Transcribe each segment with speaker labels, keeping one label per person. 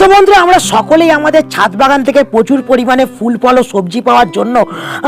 Speaker 1: তো বন্ধুরা, আমরা সকলেই আমাদের ছাদ বাগান থেকে প্রচুর পরিমাণে ফুল, ফল ও সবজি পাওয়ার জন্য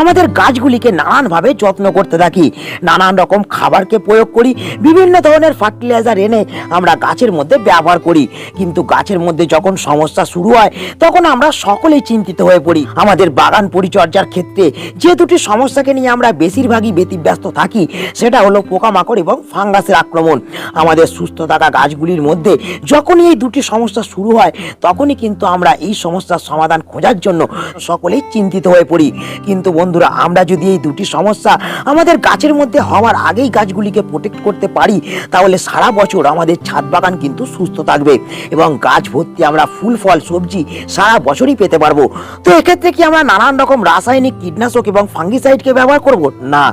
Speaker 1: আমাদের গাছগুলিকে নানানভাবে যত্ন করতে থাকি। নানান রকম খাবারকে প্রয়োগ করি, বিভিন্ন ধরনের ফার্টিলাইজার এনে আমরা গাছের মধ্যে ব্যবহার করি। কিন্তু গাছের মধ্যে যখন সমস্যা শুরু হয়, তখন আমরা সকলেই চিন্তিত হয়ে পড়ি। আমাদের বাগান পরিচর্যার ক্ষেত্রে যে দুটি সমস্যাকে নিয়ে আমরা বেশিরভাগই ব্যতিব্যস্ত থাকি, সেটা হলো পোকামাকড় এবং ফাঙ্গাসের আক্রমণ। আমাদের সুস্থ থাকা গাছগুলির মধ্যে যখনই এই দুটি সমস্যা শুরু হয় তখনই কিন্তু আমরা এই সমস্যার সমাধান খোঁজার জন্য সকলেই চিন্তিত হয়ে পড়ি। কিন্তু বন্ধুরা, আমরা যদি এই দুটি সমস্যা আমাদের গাছের মধ্যে হওয়ার আগেই গাছগুলিকে প্রোটেক্ট করতে পারি, তাহলে সারা বছর আমাদের ছাদ বাগান কিন্তু সুস্থ থাকবে এবং গাছ ভর্তি আমরা ফুল, ফল, সবজি সারা বছরই পেতে পারব। তো এক্ষেত্রে কি আমরা নানান রকম রাসায়নিক কীটনাশক এবং ফাঙ্গিসাইডকে ব্যবহার করব? না,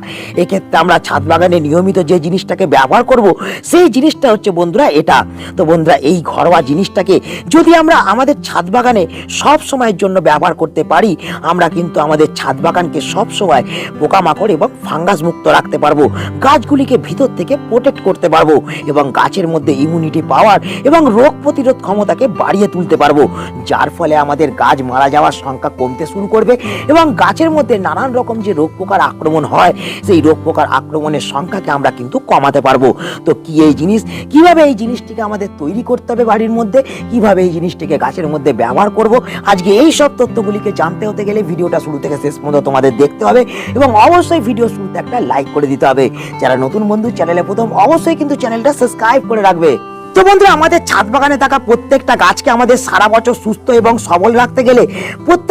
Speaker 1: এক্ষেত্রে আমরা ছাদ বাগানে নিয়মিত যে জিনিসটাকে ব্যবহার করব, সেই জিনিসটা হচ্ছে বন্ধুরা এটা। তো বন্ধুরা, এই ঘরোয়া জিনিসটাকে যদি আমরা আমাদের ছাদ বাগানে সব সময়ের জন্য ব্যবহার করতে পারি, আমরা কিন্তু আমাদের ছাদ বাগানকে সব সময় পোকামাকড় এবং ফাঙ্গাস মুক্ত রাখতে পারব, গাছগুলিকে ভিতর থেকে প্রোটেক্ট করতে পারব এবং গাছের মধ্যে ইমিউনিটি পাওয়ার এবং রোগ প্রতিরোধ ক্ষমতাকে বাড়িয়ে তুলতে পারব। যার ফলে আমাদের গাছ মারা যাওয়ার সংখ্যা কমতে শুরু করবে এবং গাছের মধ্যে নানান রকম যে রোগ পোকার আক্রমণ হয়, সেই রোগ পোকার আক্রমণের সংখ্যাকে আমরা কিন্তু কমাতে পারব। তো কি এই জিনিস? কীভাবে এই জিনিসটিকে আমাদের তৈরি করতে হবে বাড়ির মধ্যে? কীভাবে এই জিনিসটিকে গাছের মধ্যে ব্যবহার করব। আজকে এই সব তথ্যগুলিকে জানতে হতে গেলে ভিডিওটা শুরু থেকে শেষ পর্যন্ত তোমাদের দেখতে হবে এবং অবশ্যই ভিডিও শুরুতে একটা লাইক করে দিতে হবে। যারা নতুন বন্ধু চ্যানেলে প্রথম, অবশ্যই কিন্তু চ্যানেলটা সাবস্ক্রাইব করে রাখবে। তো বন্ধুরা, আমাদের ছাদ বাগানে থাকা প্রত্যেকটা গাছকে আমাদের সারা বছর সুস্থ এবং সবল রাখতে গেলে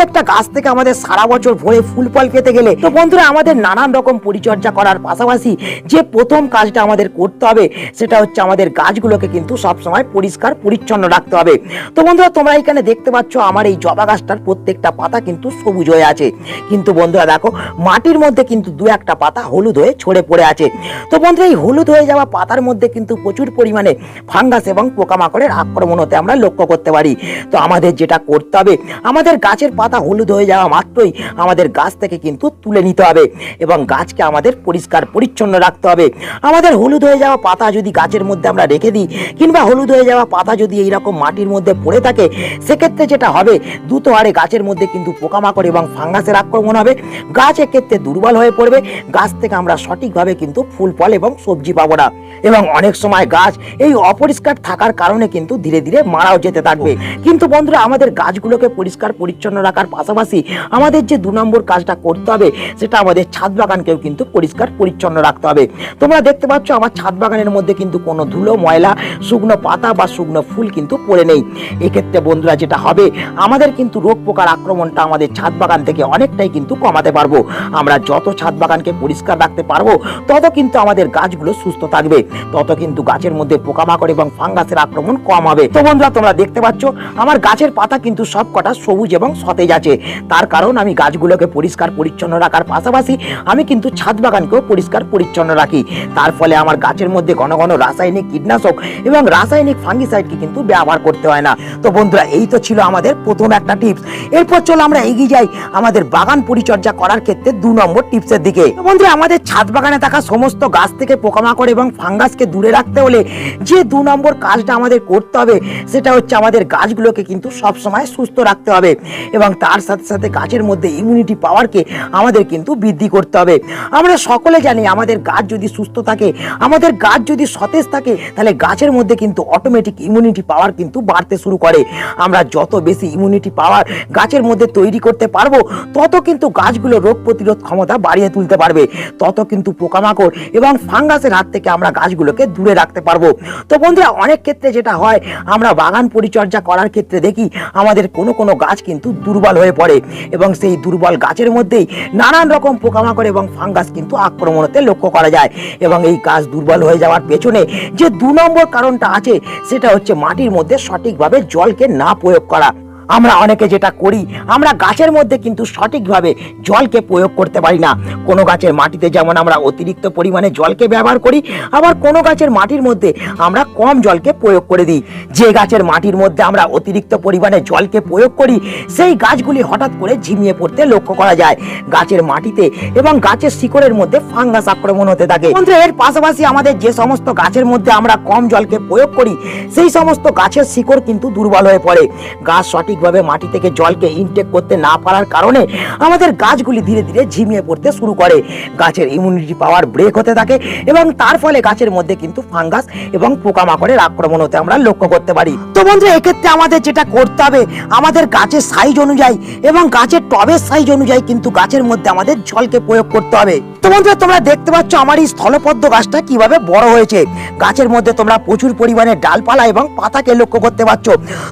Speaker 1: প্রত্যেকটা গাছ থেকে আমাদের সারা বছর ভরে ফুল ফল পেতে গেলে তো বন্ধুরা আমাদের নানান রকম পরিচর্যা করার পাশাপাশি যে প্রথম কাজটা আমাদের করতে হবে, সেটা হচ্ছে আমাদের গাছগুলোকে কিন্তু সবসময় পরিষ্কার পরিচ্ছন্ন রাখতে হবে। তো বন্ধুরা, তোমরা এখানে দেখতে পাচ্ছ আমার এই জবা গাছটার প্রত্যেকটা পাতা কিন্তু সবুজ হয়ে আছে। কিন্তু বন্ধুরা দেখো, মাটির মধ্যে কিন্তু দু একটা পাতা হলুদ হয়ে ছড়ে পড়ে আছে। তো বন্ধুরা, এই হলুদ হয়ে যাওয়া পাতার মধ্যে কিন্তু প্রচুর পরিমাণে ফাঙ্গাস এবং পোকামাকড়ের আক্রমণ হতে আমরা লক্ষ্য করতে পারি। তো আমাদের যেটা করতে হবে, আমাদের গাছের পাতা হলুদ হয়ে যাওয়া মাত্রই আমাদের গাছ থেকে কিন্তু তুলে নিতে হবে এবং গাছকে আমাদের পরিষ্কার পরিচ্ছন্ন রাখতে হবে। আমাদের হলুদ হয়ে যাওয়া পাতা যদি গাছের মধ্যে আমরা রেখে দিই কিংবা হলুদ হয়ে যাওয়া পাতা যদি এইরকম মাটির মধ্যে পড়ে থাকে, সেক্ষেত্রে যেটা হবে, দ্রুত হারে গাছের মধ্যে কিন্তু পোকামাকড় এবং ফাঙ্গাসের আক্রমণ হবে। গাছ এক্ষেত্রে দুর্বল হয়ে পড়বে। গাছ থেকে আমরা সঠিকভাবে কিন্তু ফুল, ফল এবং সবজি পাবো না। এবং অনেক সময় গাছ এই অপরিষ্কার থাকার কারণে কিন্তু ধীরে ধীরে মারাও যেতে থাকবে। কিন্তু বন্ধুরা, আমাদের গাছগুলোকে পরিষ্কার পরিচ্ছন্ন রাখার পাশাপাশি আমাদের যে দু নম্বর কাজটা করতে হবে, সেটা আমাদের ছাদ বাগানকেও কিন্তু পরিষ্কার পরিচ্ছন্ন রাখতে হবে। তোমরা দেখতে পাচ্ছ আমার ছাদ বাগানের মধ্যে কিন্তু কোনো ধুলো, ময়লা, শুকনো পাতা বা শুকনো ফুল কিন্তু পড়ে নেই। এক্ষেত্রে বন্ধুরা যেটা হবে, আমাদের কিন্তু রোগ পোকার আক্রমণটা আমাদের ছাদ বাগান থেকে অনেকটাই কিন্তু কমাতে পারব। আমরা যত ছাদ বাগানকে পরিষ্কার রাখতে পারব, তত কিন্তু আমাদের গাছগুলো সুস্থ থাকবে। তত কিন্তু গাছের মধ্যে পোকামাকড় এবং ফাঙ্গাসের আক্রমণ কম হবে। তো বন্ধুরা তোমরা দেখতে পাচ্ছ, আমার গাছের পাতা কিন্তু সব কটা সবুজ এবং সতেজ আছে তার কারণ আমি গাছগুলোকে পরিষ্কার পরিচ্ছন্ন রাখার পাশাপাশি আমি কিন্তু ছাদ বাগানকেও পরিষ্কার পরিচ্ছন্ন রাখি। তার ফলে আমার গাছের মধ্যে ঘন ঘন রাসায়নিক কীটনাশক এবং রাসায়নিক ফাঙ্গিসাইডকে কিন্তু ব্যবহার করতে হয় না। তো বন্ধুরা, এই তো ছিল আমাদের প্রথম একটা টিপস। এরপর চলো আমরা এগিয়ে যাই আমাদের বাগান পরিচর্যা করার ক্ষেত্রে দু নম্বর টিপসের দিকে। বন্ধুরা, আমাদের ছাদ বাগানে থাকা সমস্ত গাছ থেকে পোকামাকড় এবং ফাঙ্গাসকে দূরে রাখতে হলে যে দু নম্বর কাজটা আমাদের করতে হবে, সেটা হচ্ছে আমাদের গাছগুলোকে কিন্তু সবসময় সুস্থ রাখতে হবে। এবং তার সাথে সাথে গাছের মধ্যে ইমিউনিটি পাওয়ারকে আমাদের কিন্তু বৃদ্ধি করতে হবে। আমরা সকলে জানি আমাদের গাছ যদি সুস্থ থাকে, আমাদের গাছ যদি সতেজ থাকে, তাহলে গাছের মধ্যে কিন্তু অটোমেটিক ইমিউনিটি পাওয়ার কিন্তু বাড়তে শুরু করে। আমরা যত বেশি ইমিউনিটি পাওয়ার গাছের মধ্যে তৈরি করতে পারব, তত কিন্তু গাছগুলো রোগ প্রতিরোধ ক্ষমতা বাড়িয়ে তুলতে পারবে। তত কিন্তু পোকামাকড় এবং ফাঙ্গাসের হাত থেকে আমরা গাছগুলোকে দূরে রাখতে পারব। তো বন্ধুরা, অনেক ক্ষেত্রে যেটা হয়, আমরা বাগান পরিচর্যা করার ক্ষেত্রে দেখি, আমাদের কোনো কোনো গাছ কিন্তু দুর্বল হয়ে পড়ে এবং সেই দুর্বল গাছের মধ্যেই নানান রকম পোকামাকড় এবং ফাঙ্গাস কিন্তু আক্রমণ হতে লক্ষ্য করা যায়। এবং এই গাছ দুর্বল হয়ে যাওয়ার পেছনে যে দু নম্বর কারণটা আছে, সেটা হচ্ছে মাটির মধ্যে সঠিকভাবে জলকে না প্রয়োগ করা। আমরা অনেকে যেটা করি, আমরা গাছের মধ্যে কিন্তু সঠিকভাবে জলকে প্রয়োগ করতে পারি না। কোনো গাছের মাটিতে যেমন আমরা অতিরিক্ত পরিমাণে জলকে ব্যবহার করি, আবার কোনো গাছের মাটির মধ্যে আমরা কম জলকে প্রয়োগ করে দিই। যে গাছের মাটির মধ্যে আমরা অতিরিক্ত পরিমাণে জলকে প্রয়োগ করি, সেই গাছগুলি হঠাৎ করে ঝিমিয়ে পড়তে লক্ষ্য করা যায়। গাছের মাটিতে এবং গাছের শিকড়ের মধ্যে ফাঙ্গাস আক্রমণ হতে থাকে। এর পাশাপাশি আমাদের যে সমস্ত গাছের মধ্যে আমরা কম জলকে প্রয়োগ করি, সেই সমস্ত গাছের শিকড় কিন্তু দুর্বল হয়ে পড়ে। গাছ সঠিকভাবে মাটি থেকে জলকে ইনটেক করতে না পারার কারণে আমাদের গাছগুলি ধীরে ধীরে ঝিমিয়ে পড়তে শুরু করে। গাছের ইমিউনিটি পাওয়ার ব্রেক হতে থাকে এবং তার ফলে গাছের মধ্যে কিন্তু ফাঙ্গাস এবং পোকামাকড়ের আক্রমণ হতে আমরা লক্ষ্য করতে পারি। তো বন্ধুরা এক্ষেত্রে আমাদের যেটা করতে হবে, আমাদের গাছের সাইজ অনুযায়ী এবং গাছের টবের সাইজ অনুযায়ী কিন্তু গাছের মধ্যে আমাদের জলকে প্রয়োগ করতে হবে। তো বন্ধুরা, তোমরা দেখতে পাচ্ছ আমার এই স্থলপদ্ম গাছটা কীভাবে বড় হয়েছে। গাছের মধ্যে তোমরা প্রচুর পরিমাণে ডালপালা এবং পাতাকে লক্ষ্য করতে পারছ।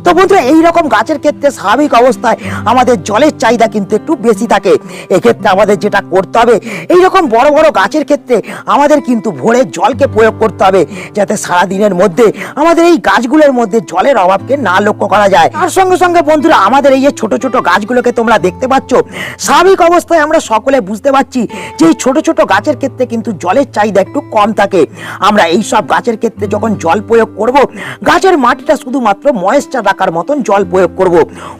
Speaker 1: তো বন্ধুরা এই রকম গাছের ক্ষেত্রে স্বাভাবিক অবস্থায় আমাদের জলের চাহিদা কিন্তু একটু বেশি থাকে। এক্ষেত্রে আমাদের যেটা করতে হবে এই রকম বড় বড় গাছের ক্ষেত্রে আমাদের কিন্তু ভোরে জলকে প্রয়োগ করতে হবে, যাতে সারা দিনের মধ্যে আমাদের এই গাছগুলোর মধ্যে জলের অভাবকে না লক্ষ্য করা যায়। তার সঙ্গে সঙ্গে বন্ধুরা, আমাদের এই যে ছোট ছোট গাছগুলোকে তোমরা দেখতে পাচ্ছ, স্বাভাবিক অবস্থায় আমরা সকলে বুঝতে পারছি যে এই ছোট ছোট গাছের ক্ষেত্রে কিন্তু জলের চাহিদা একটু কম থাকে। আমরা এই সব গাছের ক্ষেত্রে যখন জল প্রয়োগ করব, গাছের মাটিটা শুধুমাত্র ময়েশ্চার রাখার মতন জল প্রয়োগ করব।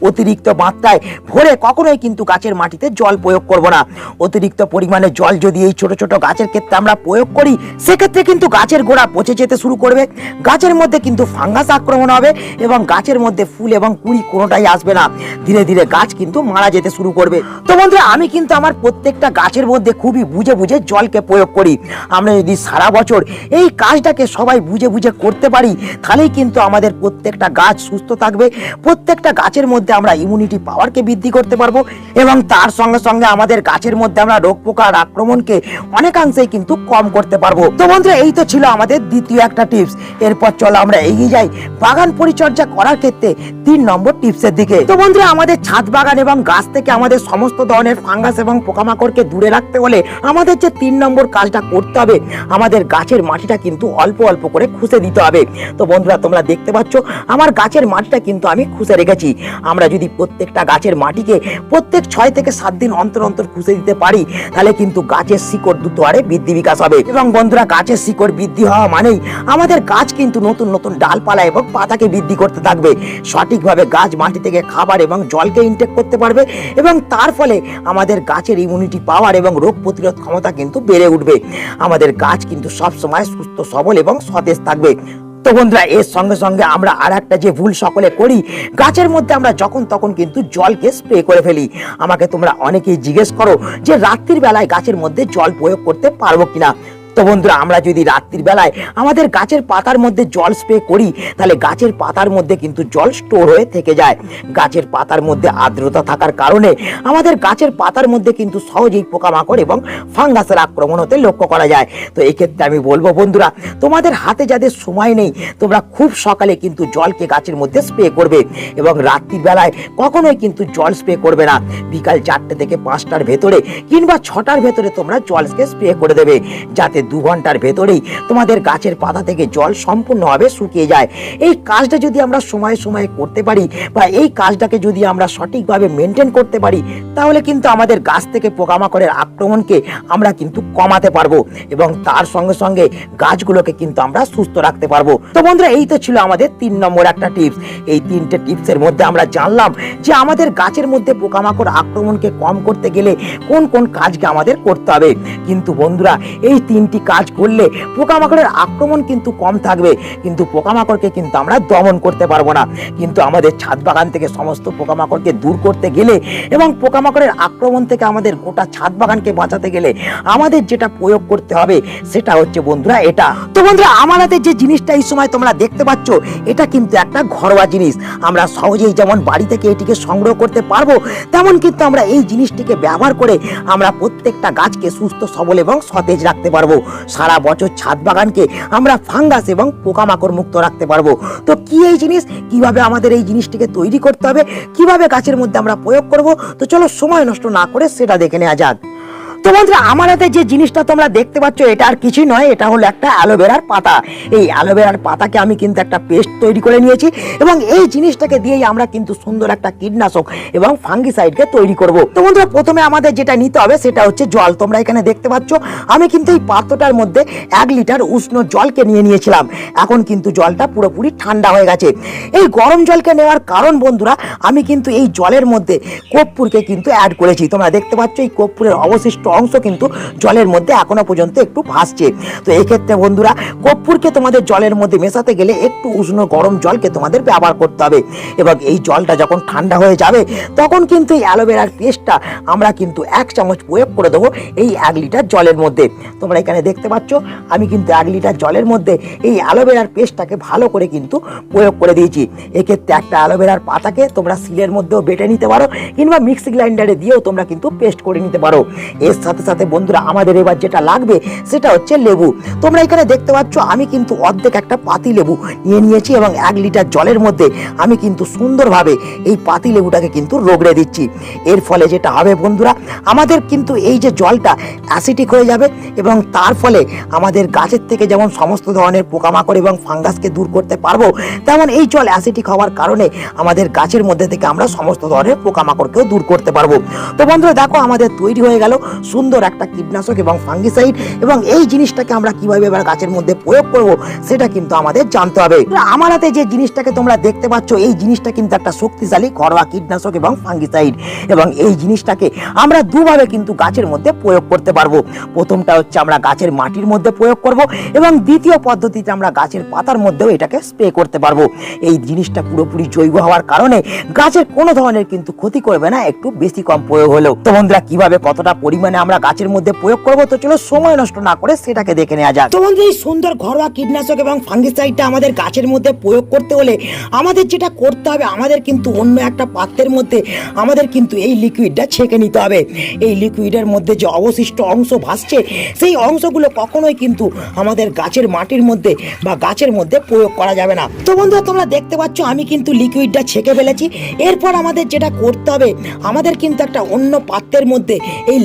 Speaker 1: অতিরিক্ত মাত্রায় ভরে কখনোই কিন্তু গাছের মাটিতে জল প্রয়োগ করব না। অতিরিক্ত পরিমাণে জল যদি এই ছোট ছোট গাছের ক্ষেত্রে আমরা প্রয়োগ করি, সেক্ষেত্রে কিন্তু গাছের গোড়া পচে যেতে শুরু করবে। গাছের মধ্যে কিন্তু ফাঙ্গাস আক্রমণ হবে এবং গাছের মধ্যে ফুল এবং কুড়ি কোনোটাই আসবে না। ধীরে ধীরে গাছ কিন্তু মারা যেতে শুরু করবে। তো বন্ধুরা, আমি কিন্তু আমার প্রত্যেকটা গাছের মধ্যে খুবই বুঝে বুঝে জলকে প্রয়োগ করি। আমরা যদি সারা বছর এই কাজটাকে সবাই বুঝে বুঝে করতে পারি, তাহলেই কিন্তু আমাদের প্রত্যেকটা গাছ সুস্থ থাকবে। প্রত্যেকটা গাছের মধ্যে আমরা ইমিউনিটি পাওয়ারকে বৃদ্ধি করতে পারব এবং তার সঙ্গে সঙ্গে আমাদের গাছের মধ্যে আমরা রোগ পোকার আক্রমণকে অনেকাংশেই কিন্তু কম করতে পারব। তো বন্ধুরা, এই তো ছিল আমাদের দ্বিতীয় একটা টিপস এরপর চলো আমরা এগিয়ে যাই বাগান পরিচর্যা করার ক্ষেত্রে তিন নম্বর টিপসের দিকে। তো বন্ধুরা, আমাদের ছাদ বাগান এবং গাছ থেকে আমাদের সমস্ত ধরনের ফাঙ্গাস এবং পোকামাকড়কে দূরে রাখতে হলে আমাদের যে তিন নম্বর কাজটা করতে হবে, আমাদের গাছের মাটিটা কিন্তু অল্প অল্প করে খুঁজে দিতে হবে। তো বন্ধুরা, তোমরা দেখতে পাচ্ছ, আমার গাছের মাটিটা কিন্তু আমি খুঁজে রেখেছি। আমরা যদি প্রত্যেকটা গাছের মাটিকে প্রত্যেক ছয় থেকে সাত দিন অন্তর অন্তর খুঁজে দিতে পারি, তাহলে কিন্তু গাছের শিকড় দ্রুত হারে বৃদ্ধি বিকাশ হবে। এবং বন্ধুরা, গাছের শিকড় বৃদ্ধি হওয়া মানেই আমাদের গাছ কিন্তু নতুন নতুন ডালপালা এবং পাতাকে বৃদ্ধি করতে থাকবে। সঠিকভাবে গাছ মাটি থেকে খাবার এবং জলকে ইনটেক করতে পারবে এবং তার ফলে আমাদের গাছের ইমিউনিটি পাওয়ার এবং রোগ প্রতিরোধ ক্ষমতা কিন্তু বেড়ে উঠবে। আমাদের গাছ কিন্তু সবসময় সুস্থ, সবল এবং সতেজ থাকবে। তো বন্ধুরা, এর সঙ্গে সঙ্গে আমরা আর একটা যে ভুল সকলে করি, গাছের মধ্যে আমরা যখন তখন কিন্তু জলকে স্প্রে করে ফেলি। আমাকে তোমরা অনেকেই জিজ্ঞেস করো যে রাত্রির বেলায় গাছের মধ্যে জল প্রয়োগ করতে পারব কিনা? তো বন্ধুরা, আমরা যদি রাত্রির বেলায় আমাদের গাছের পাতার মধ্যে জল স্প্রে করি, তাহলে গাছের পাতার মধ্যে কিন্তু জল স্টোর হয়ে থেকে যায়। গাছের পাতার মধ্যে আর্দ্রতা থাকার কারণে আমাদের গাছের পাতার মধ্যে কিন্তু সহজেই পোকামাকড় এবং ফাঙ্গাসের আক্রমণ হতে লক্ষ্য করা যায়। তো এক্ষেত্রে আমি বলব বন্ধুরা, তোমাদের হাতে যাদের সময় নেই, তোমরা খুব সকালে কিন্তু জলকে গাছের মধ্যে স্প্রে করবে এবং রাত্রির বেলায় কখনোই কিন্তু জল স্প্রে করবে না। বিকাল চারটে থেকে পাঁচটার ভেতরে কিংবা ছটার ভেতরে তোমরা জলকে স্প্রে করে দেবে, যাতে দু ঘণ্টার ভেতরেই তোমাদের গাছের পাতা থেকে জল সম্পূর্ণভাবে শুকিয়ে যায়। এই কাজটা যদি আমরা সময়ে সময়ে করতে পারি বা এই কাজটাকে যদি আমরা সঠিকভাবে মেনটেন করতে পারি, তাহলে কিন্তু আমাদের গাছ থেকে পোকামাকড়ের আক্রমণকে আমরা কিন্তু কমাতে পারব এবং তার সঙ্গে সঙ্গে গাছগুলোকে কিন্তু আমরা সুস্থ রাখতে পারব। তো বন্ধুরা, এই তো ছিল আমাদের তিন নম্বর একটা টিপস। এই তিনটে টিপসের মধ্যে আমরা জানলাম যে আমাদের গাছের মধ্যে পোকামাকড় আক্রমণকে কম করতে গেলে কোন কোন কাজকে আমাদের করতে হবে। কিন্তু বন্ধুরা, এই তিনটি কাজ করলে পোকামাকড়ের আক্রমণ কিন্তু কম থাকবে। কিন্তু পোকামাকড়কে কিন্তু আমরা দমন করতে পারব না। কিন্তু আমাদের ছাদ বাগান থেকে সমস্ত পোকামাকড়কে দূর করতে গেলে এবং পোকামাকড়ের আক্রমণ থেকে আমাদের গোটা ছাদ বাগানকে বাঁচাতে গেলে আমাদের যেটা প্রয়োগ করতে হবে সেটা হচ্ছে বন্ধুরা এটা। তো বন্ধুরা, আমার হাতে যে জিনিসটা এই সময় তোমরা দেখতে পাচ্ছ, এটা কিন্তু একটা ঘরোয়া জিনিস। আমরা সহজেই যেমন বাড়ি থেকে এটিকে সংগ্রহ করতে পারব, তেমন কিন্তু আমরা এই জিনিসটিকে ব্যবহার করে আমরা প্রত্যেকটা গাছকে সুস্থ, সবল এবং সতেজ রাখতে পারব। সারা বছর ছাদ বাগানকে আমরা ফাঙ্গাস এবং পোকামাকড় মুক্ত রাখতে পারব। তো কি এই জিনিস? কীভাবে আমাদের এই জিনিসটিকে তৈরি করতে হবে? কীভাবে গাছের মধ্যে আমরা প্রয়োগ করব? তো চলো সময় নষ্ট না করে সেটা দেখে নেওয়া যাক। তো বন্ধুরা, আমার হাতে যে জিনিসটা তোমরা দেখতে পাচ্ছ, এটা আর কিছুই নয়, এটা হলো একটা অ্যালোভেরার পাতা। এই অ্যালোভেরার পাতাকে আমি কিন্তু একটা পেস্ট তৈরি করে নিয়েছি এবং এই জিনিসটাকে দিয়েই আমরা কিন্তু সুন্দর একটা কীটনাশক এবং ফাঙ্গিসাইডকে তৈরি করব। তো বন্ধুরা, প্রথমে আমাদের যেটা নিতে হবে, সেটা হচ্ছে জল। তোমরা এখানে দেখতে পাচ্ছ, আমি কিন্তু এই পাত্রটার মধ্যে এক লিটার উষ্ণ জলকে নিয়ে নিয়েছিলাম। এখন কিন্তু জলটা পুরোপুরি ঠান্ডা হয়ে গেছে। এই গরম জলকে নেওয়ার কারণ বন্ধুরা, আমি কিন্তু এই জলের মধ্যে কর্পূরকে কিন্তু অ্যাড করেছি। তোমরা দেখতে পাচ্ছ, এই কর্পূরের অবশিষ্ট অংশ কিন্তু জলের মধ্যে এখনও পর্যন্ত একটু ভাসছে। তো ক্ষেত্রে বন্ধুরা, কর্পূরকে তোমাদের জলের মধ্যে মেশাতে গেলে একটু উষ্ণ গরম জলকে তোমাদের ব্যবহার করতে হবে। এবং এই জলটা যখন ঠান্ডা হয়ে যাবে, তখন কিন্তু এই অ্যালোভেরার পেস্টটা আমরা কিন্তু এক চামচ প্রয়োগ করে দেবো এই এক লিটার জলের মধ্যে। তোমরা এখানে দেখতে পাচ্ছ, আমি কিন্তু এক লিটার জলের মধ্যে এই অ্যালোভেরার পেস্টটাকে ভালো করে কিন্তু প্রয়োগ করে দিয়েছি। এক্ষেত্রে একটা অ্যালোভেরার পাতাকে তোমরা সিলের মধ্যেও বেটে নিতে পারো, কিংবা মিক্সি গ্রাইন্ডারে দিয়েও তোমরা কিন্তু পেস্ট করে নিতে পারো। এর সাথে সাথে বন্ধুরা, আমাদের এবার যেটা লাগবে সেটা হচ্ছে লেবু। তোমরা এখানে দেখতে পাচ্ছ, আমি কিন্তু অর্ধেক একটা পাতি লেবু নিয়ে নিয়েছি এবং এক লিটার জলের মধ্যে আমি কিন্তু সুন্দরভাবে এই পাতি লেবুটাকে কিন্তু রোগড়ে দিচ্ছি। এর ফলে যেটা হবে বন্ধুরা, আমাদের কিন্তু এই যে জলটা অ্যাসিডিক হয়ে যাবে এবং তার ফলে আমাদের গাছের থেকে যেমন সমস্ত ধরনের পোকামাকড় এবং ফাঙ্গাসকে দূর করতে পারব, তেমন এই জল অ্যাসিডিক হওয়ার কারণে আমাদের গাছের মধ্যে থেকে আমরা সমস্ত ধরনের পোকামাকড়কেও দূর করতে পারব। তো বন্ধুরা, দেখো আমাদের তৈরি হয়ে গেল সুন্দর একটা কীটনাশক এবং ফাঙ্গিসাইড এবং এই জিনিসটাকে আমরা কীভাবে এবার গাছের মধ্যে প্রয়োগ করব, সেটা কিন্তু আমাদের জানতে হবে। আমার হাতে যে জিনিসটাকে তোমরা দেখতে পাচ্ছ, এই জিনিসটা কিন্তু একটা শক্তিশালী ঘরোয়া কীটনাশক এবং ফাঙ্গিসাইড এবং এই জিনিসটাকে আমরা দুভাবে কিন্তু গাছের মধ্যে প্রয়োগ করতে পারব। প্রথমটা হচ্ছে আমরা গাছের মাটির মধ্যে প্রয়োগ করব এবং দ্বিতীয় পদ্ধতিতে আমরা গাছের পাতার মধ্যেও এটাকে স্প্রে করতে পারব। এই জিনিসটা পুরোপুরি জৈব হওয়ার কারণে গাছের কোনো ধরনের কিন্তু ক্ষতি করবে না, একটু বেশি কম প্রয়োগ হলেও। তো বন্ধুরা, কীভাবে কতটা পরিমাণে আমরা গাছের মধ্যে প্রয়োগ করব, তো চলো সময় নষ্ট না করে সেটাকে দেখে নেওয়া যাক। তো বন্ধু, এই সুন্দর ঘরোয়া কীটনাশক এবং ফাঙ্গিসাইডটা আমাদের গাছের মধ্যে প্রয়োগ করতে হলে আমাদের যেটা করতে হবে, আমাদের কিন্তু অন্য একটা পাত্রের মধ্যে আমাদের কিন্তু এই লিকুইডটা ছেঁকে নিতে হবে। এই লিকুইডের মধ্যে যে অবশিষ্ট অংশ ভাসছে, সেই অংশগুলো কখনোই কিন্তু আমাদের গাছের মাটির মধ্যে বা গাছের মধ্যে প্রয়োগ করা যাবে না। তো বন্ধুরা তোমরা দেখতে পাচ্ছ, আমি কিন্তু লিকুইডটা ছেঁকে ফেলেছি। এরপর আমাদের যেটা করতে হবে, আমাদের কিন্তু একটা অন্য পাত্রের মধ্যে এই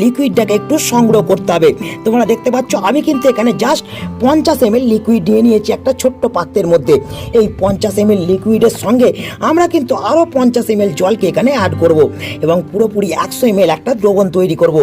Speaker 1: লিকুইডটাকে একটু সংগ্রহ করতে হবে। তোমরা দেখতে পাচ্ছ, আমি কিন্তু এখানে জাস্ট পঞ্চাশ এম লিকুইড নিয়ে নিয়েছি একটা ছোট্ট পাত্রের মধ্যে। এই পঞ্চাশ এম লিকুইডের সঙ্গে আমরা কিন্তু আরও পঞ্চাশ এম জলকে এখানে অ্যাড করব এবং পুরোপুরি একশো এম একটা দ্রবণ তৈরি করব।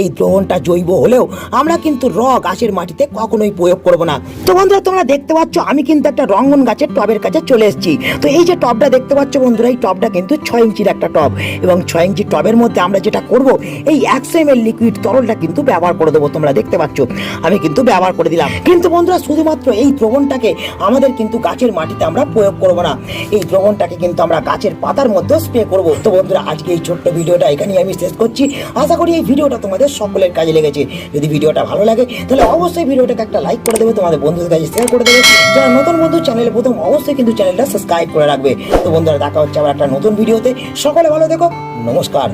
Speaker 1: এই দ্রবণটা জৈব হলেও আমরা কিন্তু র গাছের মাটিতে কখনোই প্রয়োগ করব না। তো বন্ধুরা, তোমরা দেখতে পাচ্ছ, আমি কিন্তু একটা রঙ্গন গাছের টবের কাছে চলে এসেছি। তো এই যে টবটা দেখতে পাচ্ছ বন্ধুরা, এই টবটা কিন্তু ছয় ইঞ্চির একটা টব এবং ছয় ইঞ্চি টবের মধ্যে আমরা যেটা করব, এই একশো এম লিকুইড তরলটা কিন্তু ব্যবহার করে দেবো, তোমরা দেখতে পাচ্ছ। আমি কিন্তু ব্যবহার করে দিলাম। কিন্তু বন্ধুরা, শুধুমাত্র এই দ্রবণটাকে আমাদের কিন্তু গাছের মাটিতে আমরা প্রয়োগ করব না। এই দ্রবণটাকে কিন্তু আমরা গাছের পাতার মধ্যে স্প্রে করব। তো বন্ধুরা, আজকে এই ছোট্ট ভিডিওটা এখানেই আমি শেষ করছি। আশা করি এই ভিডিওটা তোমাদের সকলের কাজে লেগেছে। যদি ভিডিওটা ভালো লাগে, তাহলে অবশ্যই ভিডিওটাকে একটা লাইক করে দেবে, তোমাদের বন্ধুদের কাছে শেয়ার করে দেবে। যারা নতুন বন্ধু, চ্যানেলে প্রথম, অবশ্যই কিন্তু চ্যানেলটা সাবস্ক্রাইব করে রাখবে। তো বন্ধুরা, দেখা হচ্ছে আবার একটা নতুন ভিডিওতে। সকলে ভালো দেখো নমস্কার।